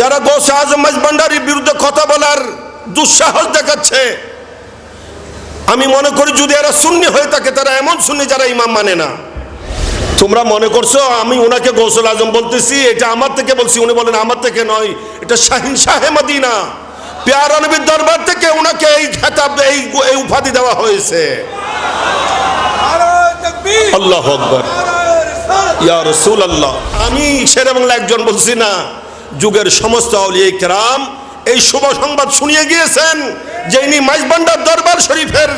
যারা গোসা আজম ভান্ডারির বিরুদ্ধে কথা বলার দুঃসাহস দেখাচ্ছে আমি মনে করি যদি এরা শূন্য হয়ে থাকে তারা এমন শূন্য যারা ইমাম মানে না। তোমরা মনে করছ আমি ওনাকে গৌসল আজম বলতেছি এটা আমার থেকে বলছি উনি বলেন আমার থেকে নয় এটা শাহিন শাহে মদিনা। পেয়ার নবীর দরবার থেকে ওনাকে এই খেতাব এই এই উপাধি দেওয়া হয়েছে। আল্লাহ আকবর। ইয়া রসুল। আল্লাহ আমি শেরে বাংলা একজন বলছি না যুগের সমস্ত আউলিয়া কেরাম এই শুভ সংবাদ শুনিয়ে গিয়েছেন যে ইনি মাইজবান্ডার দরবার শরীফের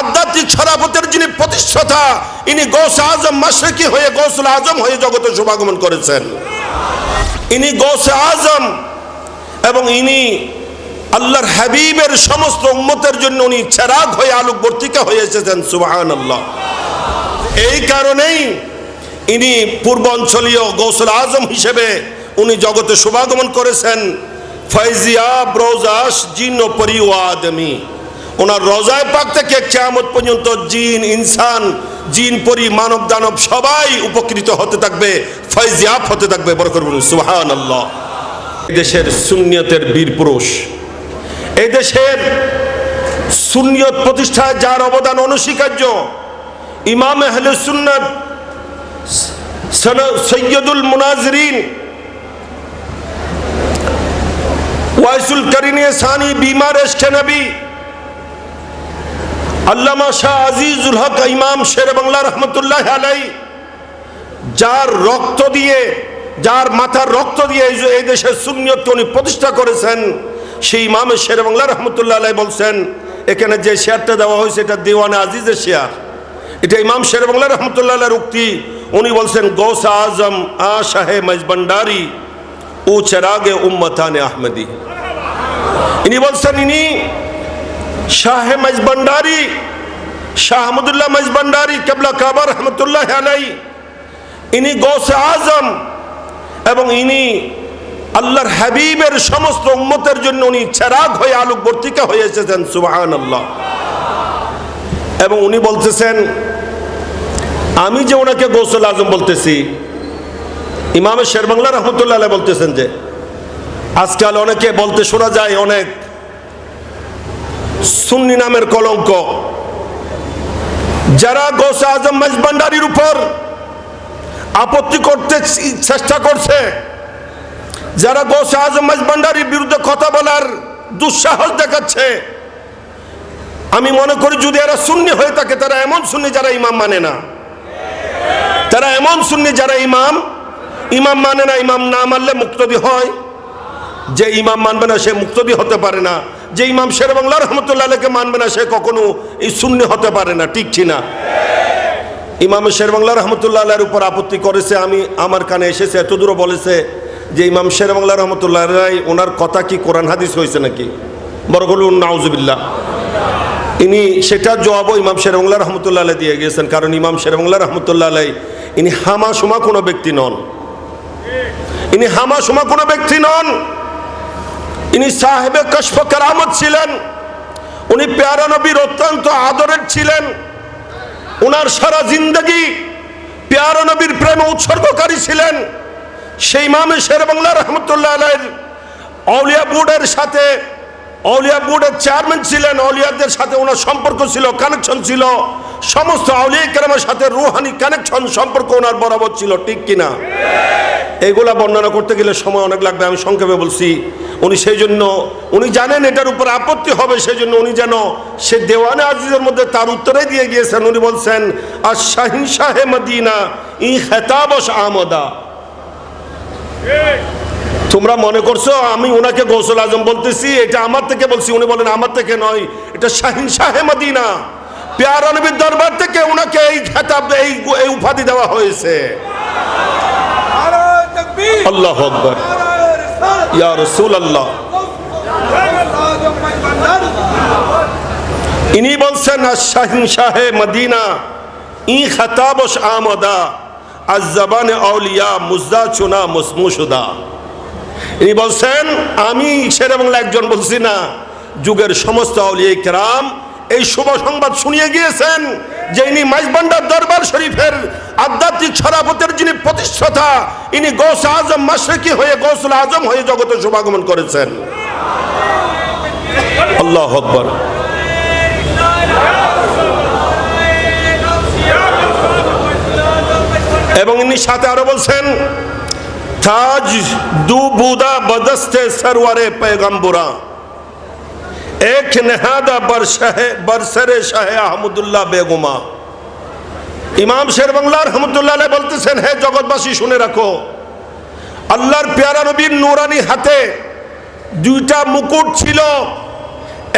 আধ্যাত্মিক সরাফতের যিনি প্রতিষ্ঠাতা, ইনি গৌস আজম মাসরেকি হয়ে গৌসুল আজম হয়ে জগতে শুভাগমন করেছেন। ইনি গৌস আজম এবং ইনি আল্লাহর হাবিবের সমস্ত উম্মতের জন্য উনি চেরাগ হয়ে আলোক বর্তিকা হয়ে এসেছেন সুবাহান আল্লাহ এই কারণেই ইনি পূর্বাঞ্চলীয় গৌসুল আজম হিসেবে উনি জগতে শুভাগমন করেছেন। ফৈজিয়া ব্রোজাস জিন পরি আদমি ওনার রজায় পাক থেকে কেয়ামত পর্যন্ত জিন, ইনসান, জিন, পরি, মানব, দানব সবাই উপকৃত হতে থাকবে ফৈজিয়াব হতে থাকবে বড় করবেন সুহান দেশের সুন্নিয়তের বীর পুরুষ। এই দেশের সুন্নিয়ত প্রতিষ্ঠায় যার অবদান অনস্বীকার্য, ইমাম আহলে সুন্নাত সন- সৈয়দুল মুনাজরিন ওয়াইসুল করিনে সানি বিমার এসছে নবী। আল্লামা শাহ আজিজুল হক ইমাম শের বাংলা রহমতুল্লাহ আলাই যার রক্ত দিয়ে, যার মাথার রক্ত দিয়ে এই দেশের সুন্নিয়তকে উনি প্রতিষ্ঠা করেছেন, সেই ইমাম শের বাংলা রহমতুল্লাহ আলাই বলছেন, এখানে যে শেয়ারটা দেওয়া হয়েছে এটা দেওয়ানে আজিজের শেয়ার। এটা ইমাম শের বাংলা রহমতুল্লাহ উক্তি। উনি বলছেন, গৌস আজম আ শাহে মজবন্ডারি, ও চেরাগে উম্মতানে আহমদি। ইনি বলছেন ইনি শাহে মজবন্ডারি শাহ আহমদুল্লাহ মজবন্ডারি কেবলা কাবা রহমতুল্লাহ আলাই ইনি গৌসে আজম এবং ইনি আল্লাহর হাবিবের সমস্ত উম্মতের জন্য উনি চেরাগ হয়ে আলোক বর্তিকা হয়ে এসেছেন সুবাহান আল্লাহ এবং উনি বলতেছেন, আমি যে ওনাকে গৌসুল আজম বলতেছি, ইমাম শেরবাংলা রহমতুল্লাহ বলতেছেন যে, আজকাল অনেকে বলতে শোনা যায় অনেক সুন্নি নামের কলঙ্ক। যারা গৌসে আজম মেজবান্ডারির উপর আপত্তি করতে চেষ্টা করছে, যারা গৌসে আজম মেজবান্ডারির বিরুদ্ধে কথা বলার দুঃসাহস দেখাচ্ছে, আমি মনে করি যদি এরা শূন্য হয়ে থাকে, তারা এমন শূন্য যারা ইমাম মানে না। তারা এমন শূন্য যারা ইমাম ইমাম মানে না, ইমাম না মানলে মুক্তদি হয়। যে ইমাম মানবে না, সে মুক্তদি হতে পারে না। যে ইমাম শের বাংলা রহমতুল্লাহকে মানবে না, সে কখনো এই শূন্য হতে পারে না কি না ইমাম শের বাংলা রহমতুল্লাহের উপর আপত্তি করেছে, আমি আমার কানে এসেছে, এত দূর বলেছে যে ইমাম শের বাংলা রহমতুল্লাহ ওনার কথা কি কোরআন হাদিস হয়েছে নাকি? বড় বলুন নাউজুবিল্লাহ। ইনি সেটার জবাবও ইমাম শেরবাংলা রহমতুল্লাহ দিয়ে গিয়েছেন কারণ ইমাম শেরবাংলা রহমতুল্লাহ আলাই ইনি হামা সুমা কোনো ব্যক্তি নন। ইনি হামা সুমা কোনো ব্যক্তি নন। ইনি সাহেবে কশফ কারামত ছিলেন। উনি পেয়ারা নবীর অত্যন্ত আদরের ছিলেন। ওনার সারা জিন্দগি পেয়ারা নবীর প্রেমে উৎসর্গকারী ছিলেন। সেই ইমামে শেরবাংলা রহমতুল্লাহ আলাইয়ের অলিয়া বোর্ডের সাথে অলিয়া বোর্ডের চেয়ারম্যান ছিলেন। অলিয়াদের সাথে ওনার সম্পর্ক ছিল কানেকশন ছিল। সমস্ত অলিয়া কেরামের সাথে রুহানি কানেকশন সম্পর্ক ওনার বরাবর ছিল, ঠিক কিনা? এগুলা বর্ণনা করতে গেলে সময় অনেক লাগবে, আমি সংক্ষেপে বলছি। উনি সেই জন্য উনি জানেন এটার উপর আপত্তি হবে সেই জন্য উনি যেন সে দেওয়ানে আজিজের মধ্যে তার উত্তরে দিয়ে গিয়েছেন। উনি বলছেন আর শাহিন শাহে মদিনা, ই হেতাবস আমদা। তোমরা মনে করছ, আমি ওনাকে গৌসল আজম বলতেছি, এটা আমার থেকে বলছি, উনি বলেন, আমার থেকে নয়, এটা শাহিন শাহে মদিনা। পেয়ার নবীর দরবার থেকে ওনাকে এই খেতাব এই উপাধি দেওয়া হয়েছে। আল্লাহ আকবর। ইয়া রসুল আল্লাহ ইনি বলছেন শাহিন শাহে মদিনা, ই খতাবস আমদা আজ জবানে আউলিয়া মুজদা চুনা মুসমুসুদা ইনি বলছেন, আমি শের বাংলা একজন বলছি না, যুগের সমস্ত আউলিয়া কেরাম এই শুভ সংবাদ শুনিয়ে গিয়েছেন যে ইনি মাইজবান্ডার দরবার শরীফের আধ্যাত্মিক সরাপতের যিনি প্রতিষ্ঠাতা, ইনি গৌস আজম মাসরেকি হয়ে গৌসুল আজম হয়ে জগতে শুভাগমন করেছেন। আল্লাহ আকবর। এবং ইনি সাথে আরও বলছেন, তাজ দু বুদা বদস্তে সরওয়ারে পেগম্বরা এক নেহাদা বরশাহে বরসরে শাহে আহমদুল্লাহ বেগমা। ইমাম শের বাংলা রহমতুল্লাহ বলতেছেন, হে জগৎবাসী, শুনে রাখো। আল্লাহর পেয়ারা নবীর নুরানি হাতে দুইটা মুকুট ছিল।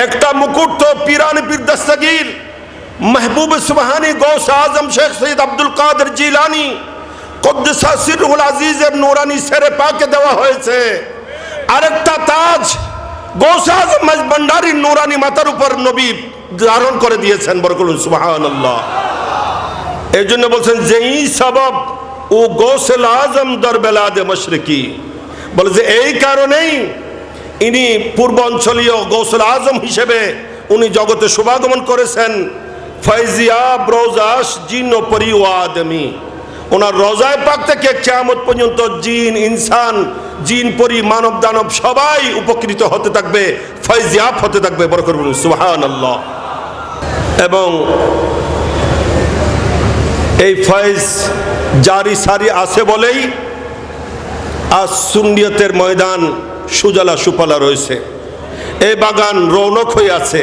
একটা মুকুট তো পিরান পীর দস্তগীর, মাহবুব সুবাহানি গৌস আজম শেখ সৈয়দ আব্দুল কাদের জিলানি। কদ্দুল আজিজের নুরানি সেরে পাকে দেওয়া হয়েছে। আরেকটা তাজ গৌস আজম ভান্ডারির নুরানি মাতার উপর নবী ধারণ করে দিয়েছেন বরকুল সুবাহ আল্লাহ এই জন্য বলছেন, যেই সবব ও গৌসেল আজম দরবেলাদে মশরিকি। বলে যে, এই কারণেই ইনি পূর্বাঞ্চলীয় গৌসুল আজম হিসেবে উনি জগতে শুভাগমন করেছেন। ফৈজিয়া ব্রোজাস জিন ও পরি আদমি ওনার রজায় পাক থেকে কেয়ামত পর্যন্ত জিন, ইনসান, জিন, পরি, মানব, দানব সবাই উপকৃত হতে থাকবে ফৈজিয়াব হতে থাকবে বড় করবেন সুহান আল্লাহ এবং এই ফয়েজ জারি সারি আছে বলেই আজ সুন্নিয়তের ময়দান সুজলা সুফলা রয়েছে। এই বাগান রৌনক হয়ে আছে।